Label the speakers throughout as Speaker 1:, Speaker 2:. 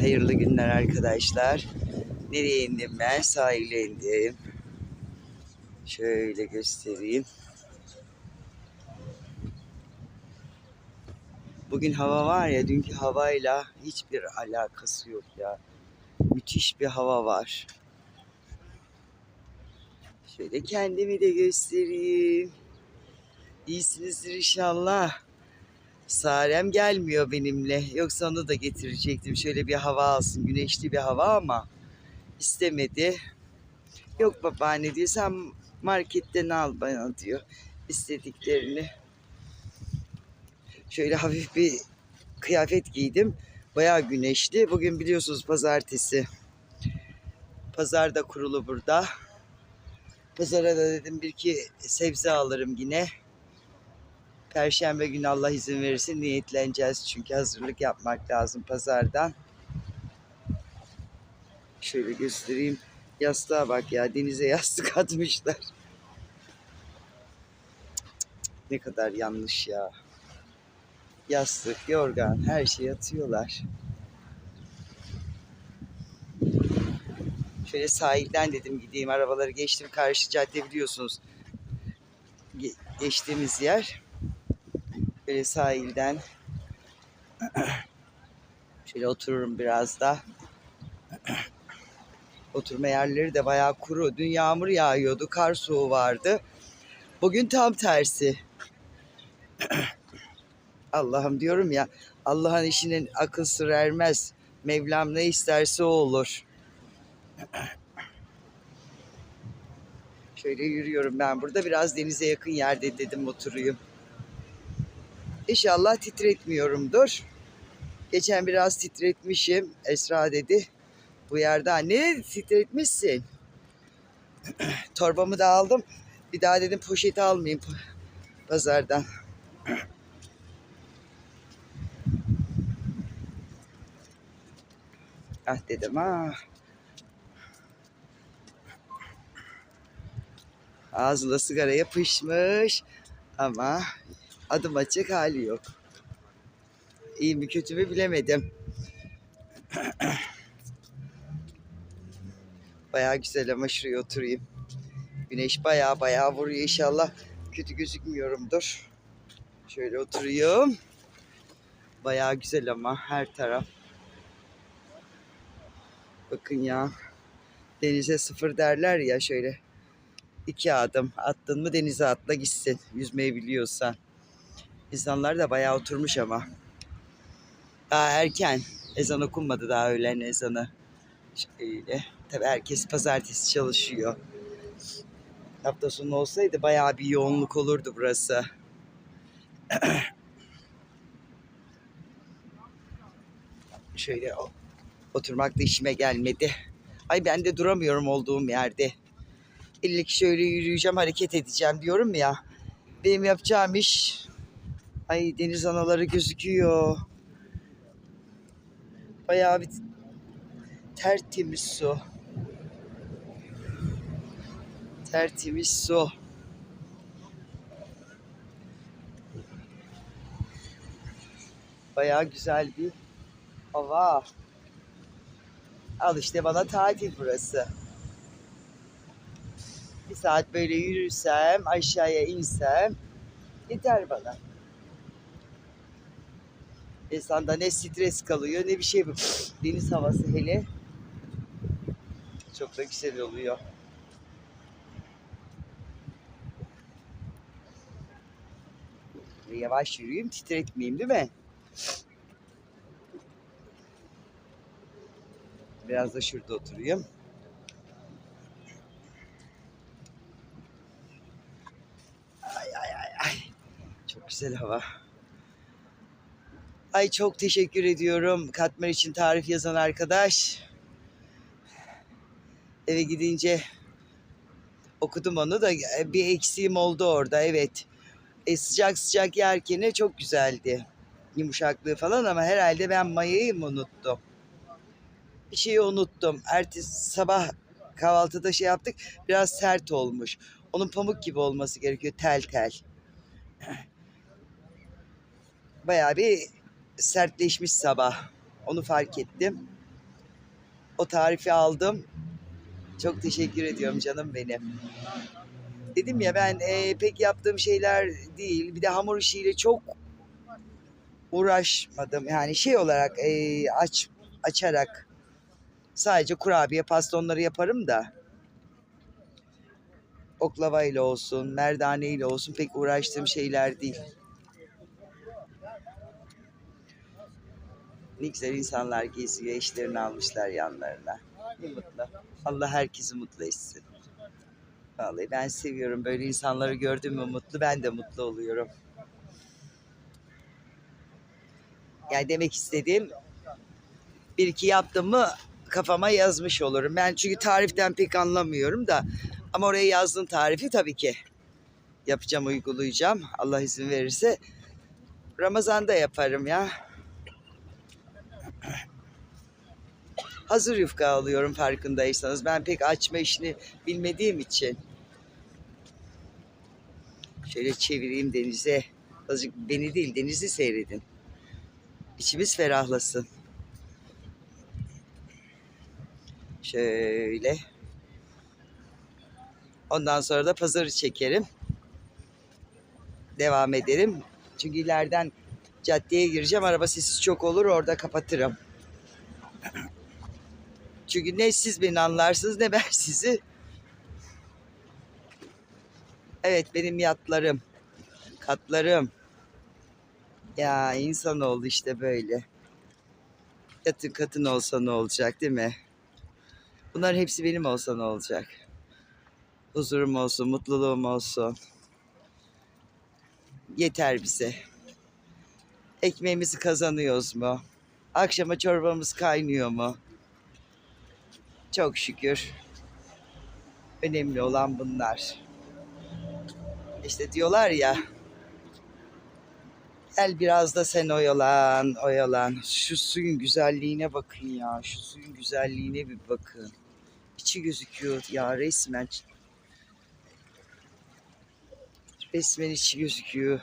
Speaker 1: Hayırlı günler arkadaşlar. Nereye indim ben? Sahile indim. Şöyle göstereyim. Bugün hava var ya, dünkü havayla hiçbir alakası yok ya. Müthiş bir hava var. Şöyle kendimi de göstereyim. İyisinizdir inşallah. Sarem gelmiyor benimle. Yoksa onu da getirecektim. Şöyle bir hava alsın. Güneşli bir hava ama istemedi. Yok babaanne diyor sen marketten al bana diyor. istediklerini. Şöyle hafif bir kıyafet giydim. Bayağı güneşli. Bugün biliyorsunuz pazartesi. Pazar da kurulu burada. Pazara da dedim bir iki sebze alırım yine. Perşembe günü Allah izin verirse niyetleneceğiz çünkü hazırlık yapmak lazım pazardan. Şöyle göstereyim. Yastığa bak ya denize yastık atmışlar. Ne kadar yanlış ya. Yastık, yorgan her şeyi atıyorlar. Şöyle sahilden dedim gideyim arabaları geçtim karşı cadde biliyorsunuz. Ge- geçtiğimiz yer. Böyle sahilden şöyle otururum biraz da. Oturma yerleri de bayağı kuru. Dün yağmur yağıyordu, kar soğuğu vardı. Bugün tam tersi. Allah'ım diyorum ya, Allah'ın işinin akıl sır ermez. Mevlam ne isterse o olur. Şöyle yürüyorum ben burada. Biraz denize yakın yerde dedim oturayım. İnşallah titretmiyorumdur. Geçen biraz titretmişim. Esra dedi. Bu yerde anne titretmişsin. Torbamı da aldım. Bir daha dedim poşeti almayayım pa- pazardan. ah dedim ah. Ağzına sigara yapışmış ama adım açık hali yok. İyi mi kötü mü bilemedim. Bayağı güzel ama şuraya oturayım. Güneş bayağı bayağı vuruyor inşallah. Kötü gözükmüyorumdur. Şöyle oturayım. Bayağı güzel ama her taraf. Bakın ya. Denize sıfır derler ya şöyle. İki adım attın mı denize atla gitsin. Yüzmeyi biliyorsan. İnsanlar da bayağı oturmuş ama. Daha erken. Ezan okunmadı daha öğlen ezanı. Şöyle. Tabii herkes pazartesi çalışıyor. Hafta sonu olsaydı bayağı bir yoğunluk olurdu burası. Şöyle oturmak da işime gelmedi. Ay ben de duramıyorum olduğum yerde. İllik şöyle yürüyeceğim, hareket edeceğim diyorum ya. Benim yapacağım iş... Ay deniz anaları gözüküyor. Bayağı bir tertemiz su. Tertemiz su. Bayağı güzel bir hava. Al işte bana tatil burası. Bir saat böyle yürürsem, aşağıya insem yeter bana. İnsanda ne stres kalıyor ne bir şey. Deniz havası hele çok da güzel oluyor. Yavaş yürüyeyim, titretmeyeyim değil mi? Biraz da şurada oturayım. Ay ay ay ay. Çok güzel hava. Ay çok teşekkür ediyorum katmer için tarif yazan arkadaş. Eve gidince okudum onu da e, bir eksiğim oldu orada evet. E, sıcak sıcak yerken çok güzeldi. Yumuşaklığı falan ama herhalde ben mayayı mı unuttum? Bir şeyi unuttum. Ertesi sabah kahvaltıda şey yaptık. Biraz sert olmuş. Onun pamuk gibi olması gerekiyor. Tel tel. Bayağı bir sertleşmiş sabah. Onu fark ettim. O tarifi aldım. Çok teşekkür ediyorum canım benim. Dedim ya ben e, pek yaptığım şeyler değil. Bir de hamur işiyle çok uğraşmadım. Yani şey olarak e, aç açarak sadece kurabiye pasta onları yaparım da oklava ile olsun, merdane ile olsun pek uğraştığım şeyler değil. Ne güzel insanlar geziyor, eşlerini almışlar yanlarına. Ne mutlu. Allah herkesi mutlu etsin. Vallahi ben seviyorum. Böyle insanları gördüğüm mü mutlu, ben de mutlu oluyorum. Yani demek istediğim bir iki yaptım mı kafama yazmış olurum. Ben çünkü tariften pek anlamıyorum da ama oraya yazdığın tarifi tabii ki yapacağım, uygulayacağım. Allah izin verirse. Ramazan'da yaparım ya. Hazır yufka alıyorum farkındaysanız. Ben pek açma işini bilmediğim için. Şöyle çevireyim denize. Azıcık beni değil denizi seyredin. İçimiz ferahlasın. Şöyle. Ondan sonra da pazarı çekerim. Devam ederim. Çünkü ileriden caddeye gireceğim. Araba sesi çok olur. Orada kapatırım. Çünkü ne siz beni anlarsınız ne ben sizi. Evet benim yatlarım. Katlarım. Ya insan oldu işte böyle. Yatın katın olsa ne olacak değil mi? Bunların hepsi benim olsa ne olacak? Huzurum olsun, mutluluğum olsun. Yeter bize. Ekmeğimizi kazanıyoruz mu? Akşama çorbamız kaynıyor mu? Çok şükür. Önemli olan bunlar. İşte diyorlar ya. Gel biraz da sen oyalan, oyalan. Şu suyun güzelliğine bakın ya. Şu suyun güzelliğine bir bakın. İçi gözüküyor ya resmen. Resmen içi gözüküyor.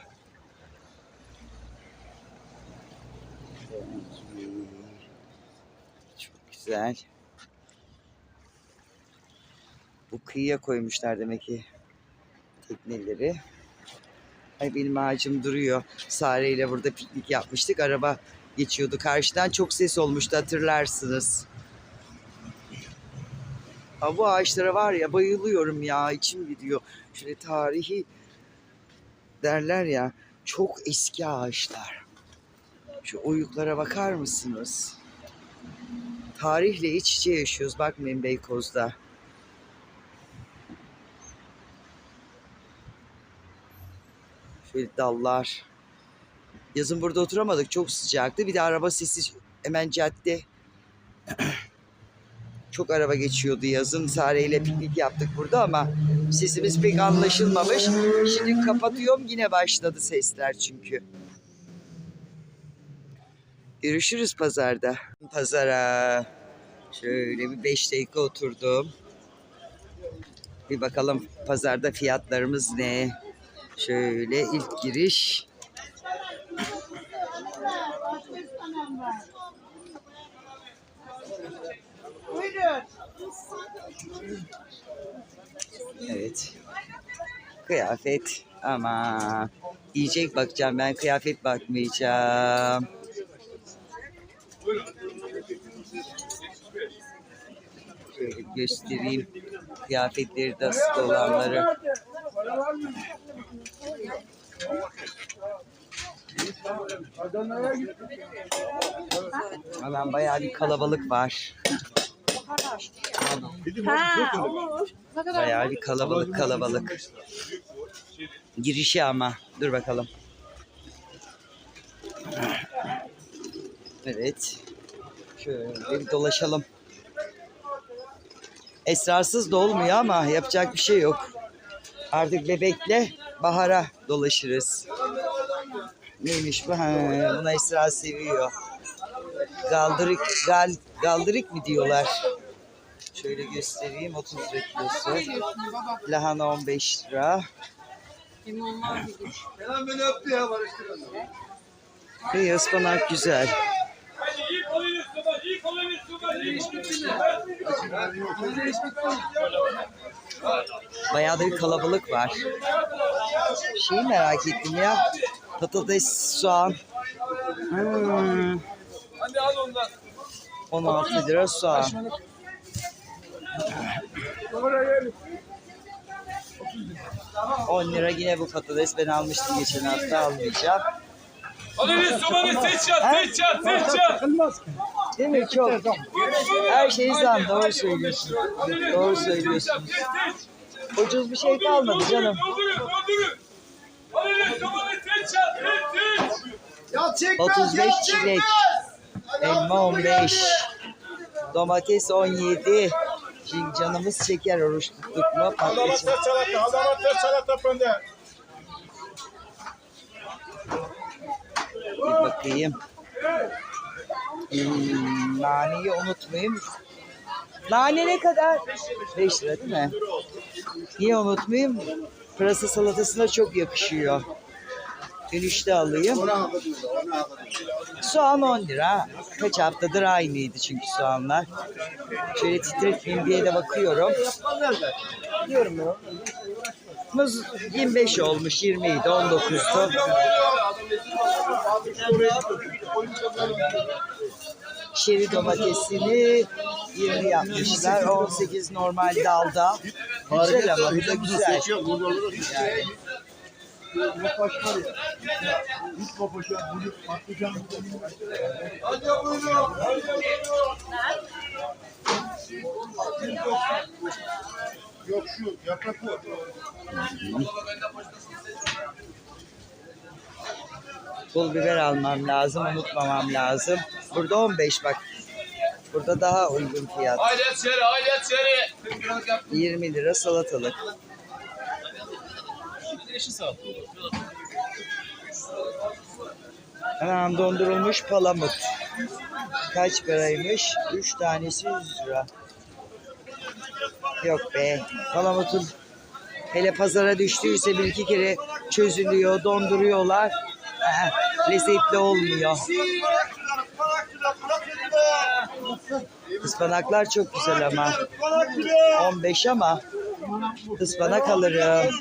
Speaker 1: Çok güzel. Bu kıyıya koymuşlar demek ki tekneleri. Ay benim ağacım duruyor. Sare ile burada piknik yapmıştık. Araba geçiyordu karşıdan. Çok ses olmuştu hatırlarsınız. Aa, bu ağaçlara var ya bayılıyorum ya. içim gidiyor. Şöyle tarihi derler ya. Çok eski ağaçlar. Şu oyuklara bakar mısınız? Tarihle iç içe yaşıyoruz. Bakmayın Beykoz'da. Şöyle dallar. Yazın burada oturamadık. Çok sıcaktı. Bir de araba sesi hemen cadde. Çok araba geçiyordu yazın. Sare ile piknik yaptık burada ama sesimiz pek anlaşılmamış. Şimdi kapatıyorum yine başladı sesler çünkü. Görüşürüz pazarda. Pazara şöyle bir beş dakika oturdum. Bir bakalım pazarda fiyatlarımız ne? Şöyle ilk giriş. Evet. Kıyafet. Ama yiyecek bakacağım ben kıyafet bakmayacağım. Şöyle göstereyim kıyafetleri de asıl olanları. Alan bayağı bir kalabalık var.
Speaker 2: Ha olur.
Speaker 1: Bayağı bir kalabalık kalabalık. Girişi ama. Dur bakalım. Evet. Şöyle bir dolaşalım. Esrarsız da olmuyor ama yapacak bir şey yok. Artık bebekle bahara dolaşırız. Neymiş bu? Ha, buna Esra seviyor. Galdırık, gal, galdırık mı diyorlar? Şöyle göstereyim. 30 lira kilosu. Lahana 15 lira. İyi ıspanak güzel. Bayağı da bir kalabalık var. Şeyi merak ettim ya. Patates, soğan. Hmm. 16 lira soğan. On lira yine bu patates ben almıştım geçen hafta almayacağım.
Speaker 3: Hadi sobanı seç yat, seç yat, seç yat.
Speaker 1: Değil mi çok? Her şey zam doğru söylüyorsun. Doğru söylüyorsun. Ucuz bir şey kalmadı canım.
Speaker 3: Hadi sobanı seç yat, seç, seç.
Speaker 1: 35 çilek. Elma 15. Domates 17. Şimdi canımız çeker oruç tuttuk mu patlıcan.
Speaker 2: salata, halamatlar salata pende.
Speaker 1: Bir bakayım. Hmm, naneyi unutmayayım. Nane ne kadar? 5 lira değil mi? Niye unutmayayım? Pırasa salatasına çok yakışıyor. Dönüşte alayım. Soğan 10 lira. Kaç haftadır aynıydı çünkü soğanlar. Şöyle titretmeyeyim diye de bakıyorum. Diyorum ya. Muz 25 olmuş, 20 idi, 19'du. Şeri domatesini 20 yapmışlar. 18 normal dalda. Güzel ama bu da güzel. Yani.
Speaker 2: Hadi buyurun. Yok şu yaprak bu.
Speaker 1: Pul biber almam lazım, unutmamam lazım. Burada 15 bak. Burada daha uygun fiyat.
Speaker 3: Haydi içeri, haydi içeri.
Speaker 1: 20 lira salatalık. Anam dondurulmuş palamut. Kaç paraymış? 3 tanesi 100 lira. Yok be. Palamutun hele pazara düştüyse bir iki kere çözülüyor, donduruyorlar. Aa, lezzetli olmuyor. Ispanaklar çok güzel ama. 15 ama ıspanak alırım.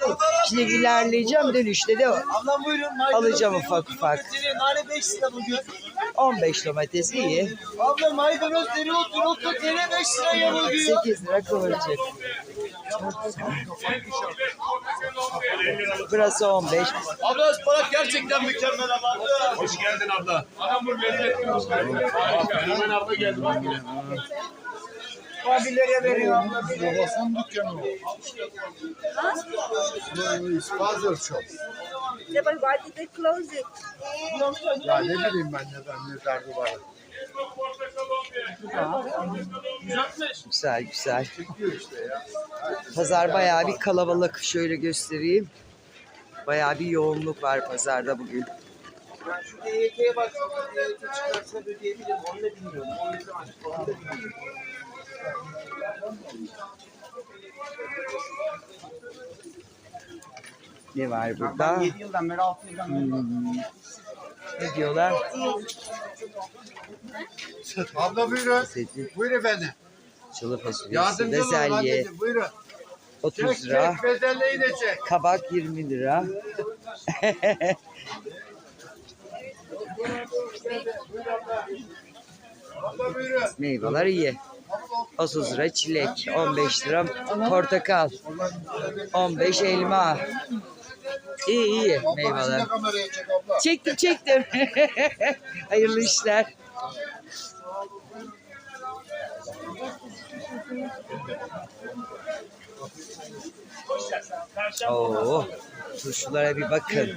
Speaker 1: Şimdi ilerleyeceğim dönüşte de
Speaker 2: Ablam buyurun.
Speaker 1: alacağım ufak ufak.
Speaker 2: Nane 5 lira bugün.
Speaker 1: 15 domates iyi.
Speaker 2: Abla maydanoz dereotu roka tere 5 liraya bugün.
Speaker 1: 8 lira kıvırcık. Burası 15.
Speaker 2: Abla ıspanak gerçekten mükemmel ama.
Speaker 3: Hoş geldin abla. Anam bu lezzetli. Hemen abla geldi.
Speaker 2: Abilere veriyor abla. Babasının dükkanı o. Spazor Shop.
Speaker 4: Yeah, but why did they close it?
Speaker 2: Ya ne bileyim ben neden ne derdi var.
Speaker 1: Güzel güzel.
Speaker 2: Çekiyor işte ya.
Speaker 1: Pazar bayağı bir kalabalık. Şöyle göstereyim. Bayağı bir yoğunluk var pazarda bugün.
Speaker 2: Ben şu DYT'ye baksam, DYT çıkarsa ödeyebilirim. Onu da bilmiyorum. Onu da bilmiyorum.
Speaker 1: Ne var
Speaker 2: Ben
Speaker 1: burada?
Speaker 2: 7 yıldan beri 6 yıldan beri.
Speaker 1: Hmm. Ne diyorlar?
Speaker 2: Abla buyurun.
Speaker 1: Seti,
Speaker 2: Buyur efendim.
Speaker 1: çalı fasulyesi,
Speaker 2: Yardımcı olun
Speaker 1: bezelye
Speaker 2: anneciğim. Buyurun.
Speaker 1: 30
Speaker 2: Çek
Speaker 1: lira.
Speaker 2: çek bezelyeyi de çek.
Speaker 1: Kabak 20 lira.
Speaker 2: Abla buyurun.
Speaker 1: Meyveler iyi. 30 lira çilek, 15 lira portakal, 15 elma. İyi iyi meyveler. Çektim çektim. Hayırlı işler. Oo, turşulara bir bakın.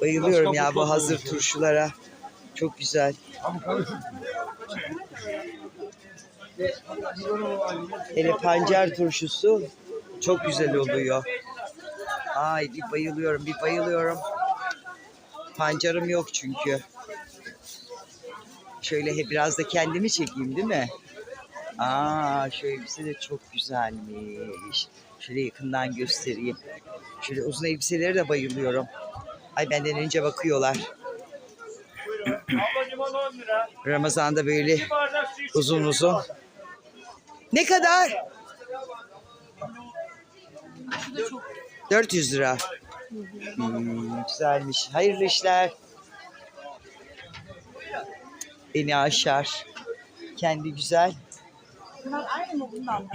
Speaker 1: Bayılıyorum ya bu hazır turşulara. Çok güzel. Hele pancar turşusu çok güzel oluyor. Ay bir bayılıyorum, bir bayılıyorum. Pancarım yok çünkü. Şöyle he, biraz da kendimi çekeyim değil mi? Aa şu elbise de çok güzelmiş. Şöyle yakından göstereyim. Şöyle uzun elbiselere de bayılıyorum. Ay benden önce bakıyorlar.
Speaker 3: Abla limon 10 lira.
Speaker 1: Ramazan'da böyle uzun uzun Ne kadar? 400 lira. Hmm, güzelmiş. Hayırlı işler. Beni aşar. Kendi güzel.
Speaker 4: Bunlar aynı mı bundan?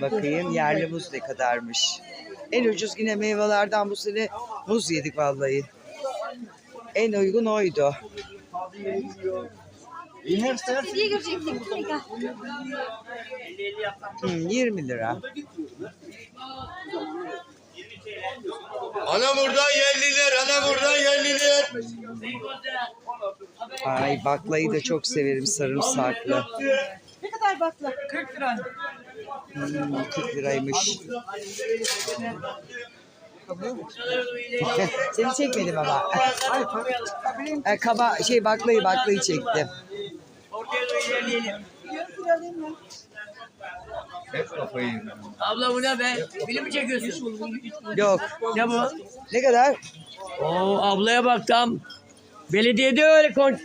Speaker 1: Bakayım yerli muz ne kadarmış. En ucuz yine meyvelerden bu sene muz yedik vallahi. En uygun oydu. Hmm, 20 lira.
Speaker 3: Ana buradan yerliler, ana buradan yerliler.
Speaker 1: Ay baklayı da çok severim sarımsaklı.
Speaker 4: Ne kadar bakla?
Speaker 1: Hmm, 40 liraymış. Seni çekmedim ama. E, kaba şey baklayı baklayı çektim.
Speaker 5: Abla bu ne be? Film mi çekiyorsun?
Speaker 1: Yok.
Speaker 5: Ne bu?
Speaker 1: Ne kadar?
Speaker 5: Oo ablaya bak tam. Belediyede öyle kon...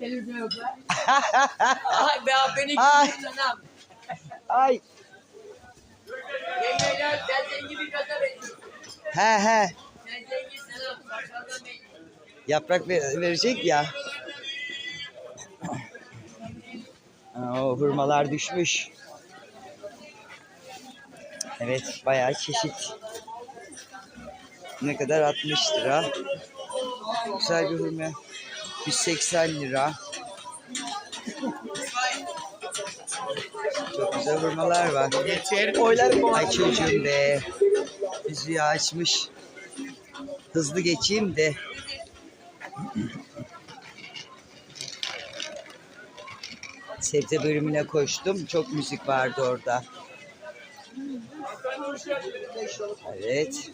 Speaker 5: Televizyon yok lan. Ay be abi beni
Speaker 1: Ay.
Speaker 5: gidiyorsun anam.
Speaker 1: Ay.
Speaker 5: Yengeyler sen zengin bir kasa bekliyorsun.
Speaker 1: He he.
Speaker 5: Sen zengin. Başarıdan bekliyorsun.
Speaker 1: Yaprak ver- verecek ya. Aa, O hurmalar düşmüş. Evet bayağı çeşit. Ne kadar 60 lira. Güzel bir hurma. 180 lira. Çok güzel hurmalar var. Ay çocuğum be. Yüzüğü açmış. Hızlı geçeyim de. Sebze bölümüne koştum. Çok müzik vardı orada. Evet.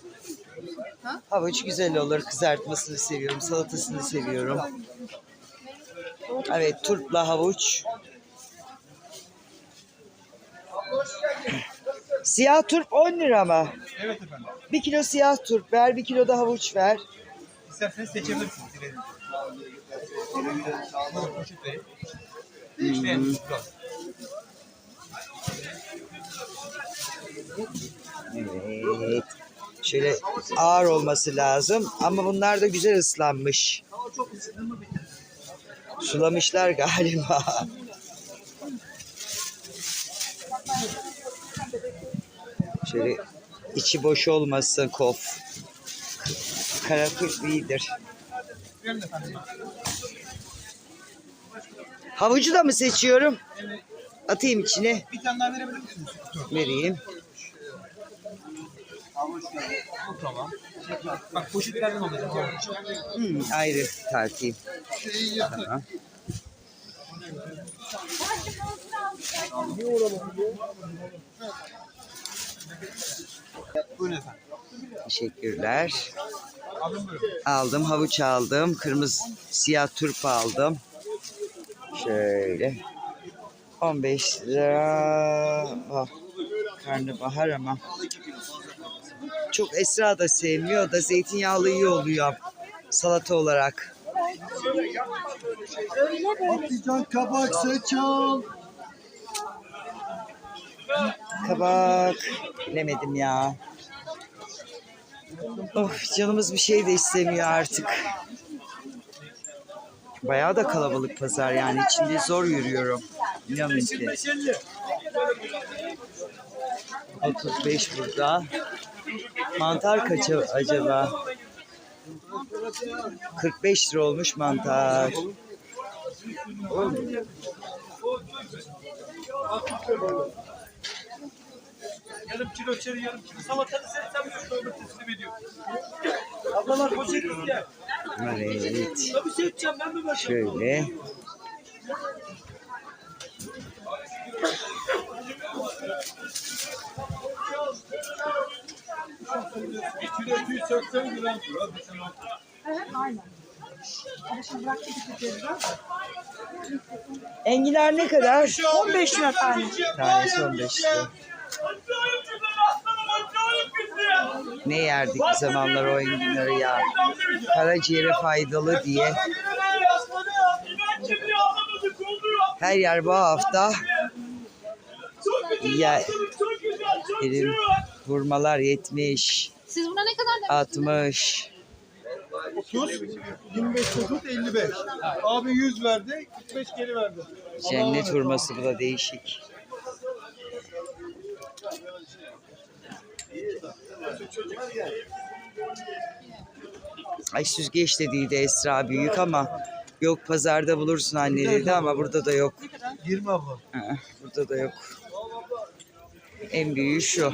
Speaker 1: Havuç güzel olur. Kızartmasını seviyorum. Salatasını seviyorum. Evet turpla havuç. Siyah turp 10 lira mı?
Speaker 2: Evet efendim.
Speaker 1: Bir kilo siyah turp ver, bir kilo da havuç ver.
Speaker 2: İsterseniz seçebilirsiniz. bak.
Speaker 1: Evet. Şöyle ağır olması lazım ama bunlar da güzel ıslanmış. Sulamışlar galiba. Şöyle içi boş olmasın kof. Karakurt iyidir. Havucu da mı seçiyorum? Atayım içine.
Speaker 2: Bir tane daha verebilir misiniz?
Speaker 1: Vereyim.
Speaker 2: Bu tamam. Bak poşetlerden olacak.
Speaker 1: Hmm, ayrı tartayım. Tamam.
Speaker 2: Buyurun efendim.
Speaker 1: Teşekkürler. Aldım havuç aldım. Kırmızı siyah turp aldım. Şöyle. 15 lira. Oh, karnabahar ama. Çok Esra da sevmiyor da zeytinyağlı iyi oluyor. Salata olarak.
Speaker 3: Patlıcan, kabak, saçal.
Speaker 1: Kabak. Bilemedim ya. Of canımız bir şey de istemiyor artık. Bayağı da kalabalık pazar yani içinde zor yürüyorum. İnanın ki. 35 burada. Mantar kaça acaba? 45 lira olmuş mantar.
Speaker 2: Yarım kilo içeri yarım kilo. Salatanı sen sen bir çorba teslim ediyor. Ablalar poşet isteyen.
Speaker 1: Evet.
Speaker 2: Tabii seçeceğim ben mi başlayayım?
Speaker 1: Şöyle.
Speaker 2: Kilo 280 gram.
Speaker 1: Enginar ne kadar?
Speaker 4: 15 lira tane.
Speaker 1: Tanesi 15 lira. Ne yerdik bir zamanlar o enginarı ya. Karaciğere faydalı diye. Her yer bu hafta ya elim vurmalar 70,
Speaker 4: Siz buna ne kadar
Speaker 1: 60.
Speaker 2: 30, 25 30, 55. Abi 100 verdi, 45 geri verdi.
Speaker 1: Cennet hurması bu da değişik. Ay süzgeç dediydi Esra büyük ama yok pazarda bulursun anne dedi ama burada da yok.
Speaker 2: 20 abla.
Speaker 1: Aa, burada da yok. En büyüğü şu.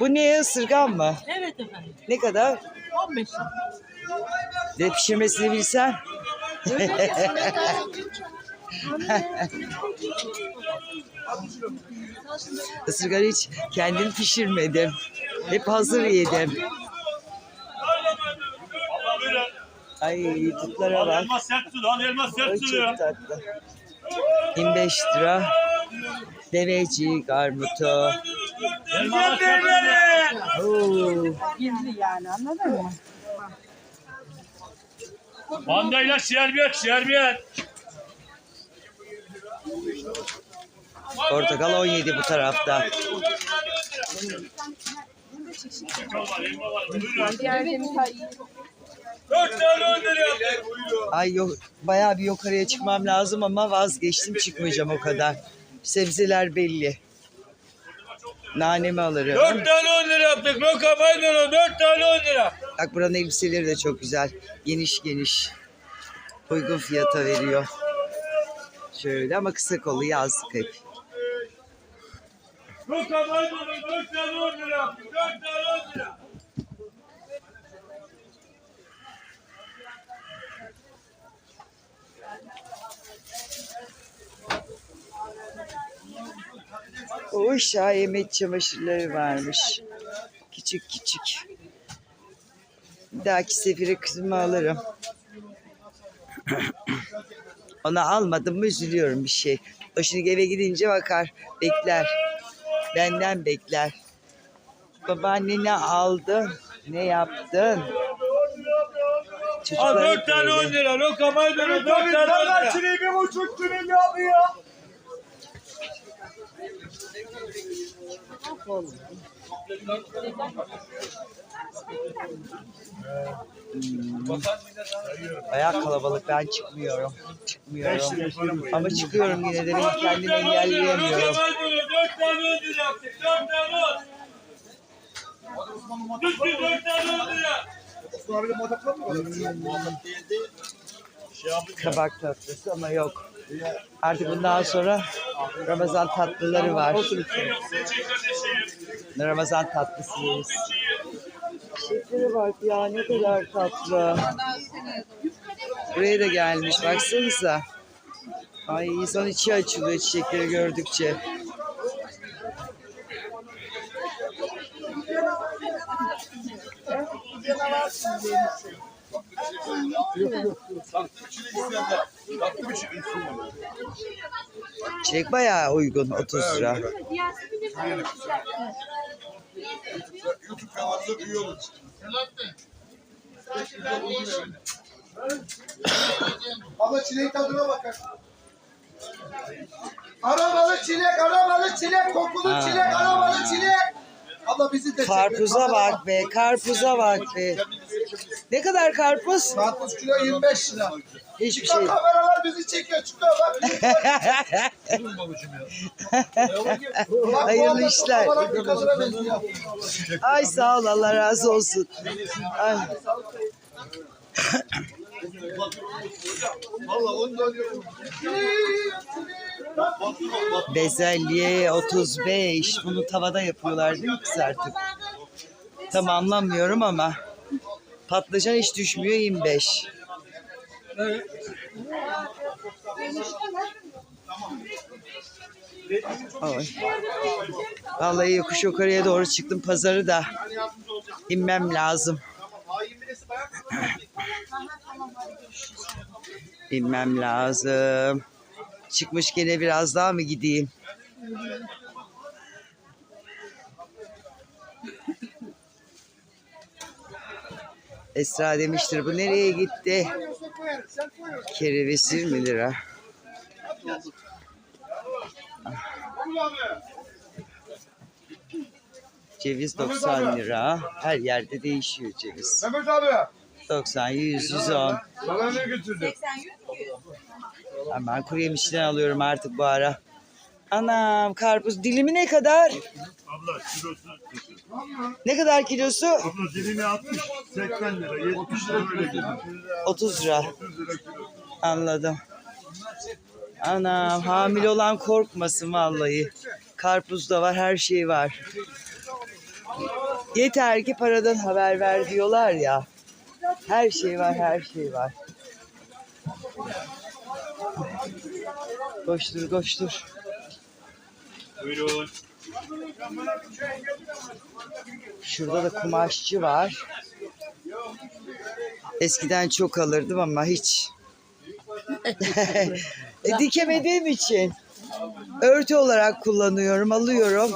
Speaker 1: Bu ne ısırgan mı?
Speaker 4: Evet efendim.
Speaker 1: Ne kadar?
Speaker 4: 15 lira.
Speaker 1: De pişirmesini bilsen. Isırganı hiç kendim pişirmedim. Hep hazır yedim. Ay tutlara bak.
Speaker 3: Elma sert su lan elma
Speaker 1: Ay
Speaker 3: sert su ya.
Speaker 1: çok tatlı. 25 lira. Deveci, armutu.
Speaker 3: Elma sert su.
Speaker 1: Oo.
Speaker 4: Gizli yani anladın mı?
Speaker 3: Mandayla şerbet şerbet.
Speaker 1: Portakal 17 bu tarafta.
Speaker 3: Elma var.
Speaker 4: Demir
Speaker 3: Dört tane lira yaptık.
Speaker 1: Ay yok, bayağı bir yukarıya çıkmam lazım ama vazgeçtim çıkmayacağım o kadar. Sebzeler belli. Nanemi alırım.
Speaker 3: Dört tane on lira yaptık. Loka maydanoz dört tane on lira.
Speaker 1: Bak buranın elbiseleri de çok güzel. Geniş geniş. Uygun fiyata veriyor. Şöyle ama kısa kolu yazlık hep.
Speaker 3: Loka maydanoz dört tane on lira yaptık. Dört tane on lira.
Speaker 1: O şahemet çamaşırları varmış. Küçük küçük. Bir dahaki sefere kızımı alırım. Ona almadım mı üzülüyorum bir şey. O şimdi eve gidince bakar, bekler. Benden bekler. Babaanne ne aldın? Ne yaptın?
Speaker 3: Al
Speaker 1: Çocuklar
Speaker 3: dört
Speaker 1: hep
Speaker 3: tane on
Speaker 1: öyle.
Speaker 3: lira. Loka maydanoz dört tane on lira.
Speaker 2: Çileği bir buçuk trilyon abi ya.
Speaker 1: Bayağı kalabalık. Ben çıkmıyorum. Çıkmıyorum. Ama çıkıyorum yine de kendimi engelleyemiyorum. Kabak tatlısı ama yok. Artık bundan sonra Ramazan tatlıları var. Ramazan tatlısı yeriz. Çiçeklere bak ya ne kadar tatlı. Buraya da gelmiş baksanıza. Ay insan içi açılıyor çiçekleri gördükçe. Çilek bayağı uygun 30 lira.
Speaker 6: YouTube kanalımıza üye olun.
Speaker 2: Abla çileğin tadına bakar. Aromalı çilek, aromalı çilek, kokulu çilek, aromalı çilek. Abla bizi de.
Speaker 1: Karpuza bak be, karpuza bak be. Ne kadar karpuz?
Speaker 2: Karpuz kilo 25 lira.
Speaker 1: Hiçbir şey.
Speaker 2: kameralar bizi çekiyor, çıkıyor bak. Bak,
Speaker 1: Hayırlı işler. Ay sağ ol Allah razı olsun. Ay, Bezelye 35. Bunu tavada yapıyorlar değil mi kızartıp? Tam anlamıyorum ama. Patlıcan hiç düşmüyor 25. Ay. Vallahi yokuş yukarıya doğru çıktım pazarı da inmem lazım. Bilmem lazım. Çıkmış gene biraz daha mı gideyim? Esra demiştir bu nereye gitti? Kereviz 20 lira. Ceviz 90 lira. Her yerde değişiyor ceviz.
Speaker 6: Mehmet abi.
Speaker 1: 90, 100, 110.
Speaker 6: Sana ne götürdün?
Speaker 1: Ben kuru yemişten alıyorum artık bu ara. Anam karpuz dilimi ne kadar?
Speaker 3: Abla kilosu.
Speaker 1: Ne kadar kilosu?
Speaker 3: Abla dilimi 60, 80 lira, 70 lira böyle gidiyor.
Speaker 1: 30 lira.
Speaker 3: 30 lira kilo.
Speaker 1: Anladım. Anam hamile olan korkmasın vallahi. Karpuz da var her şey var. Yeter ki paradan haber ver diyorlar ya. Her şey var her şey var. Koştur koştur.
Speaker 3: Buyurun.
Speaker 1: Şurada da kumaşçı var. Eskiden çok alırdım ama hiç. e, dikemediğim için. Örtü olarak kullanıyorum, alıyorum.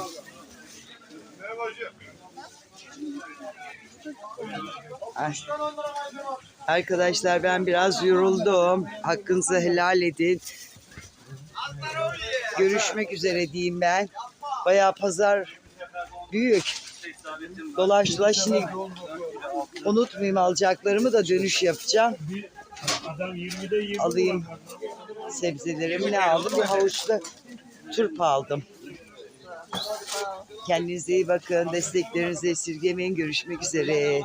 Speaker 1: Ay. Arkadaşlar ben biraz yoruldum. Hakkınızı helal edin. Görüşmek üzere diyeyim ben. Bayağı pazar büyük. Dolaş şimdi unutmayayım alacaklarımı da dönüş yapacağım.
Speaker 3: Adam 20'de 20
Speaker 1: Alayım. Sebzelerimi ne aldım? Bir havuçlu turp aldım. Kendinize iyi bakın. Desteklerinizi esirgemeyin. Görüşmek üzere.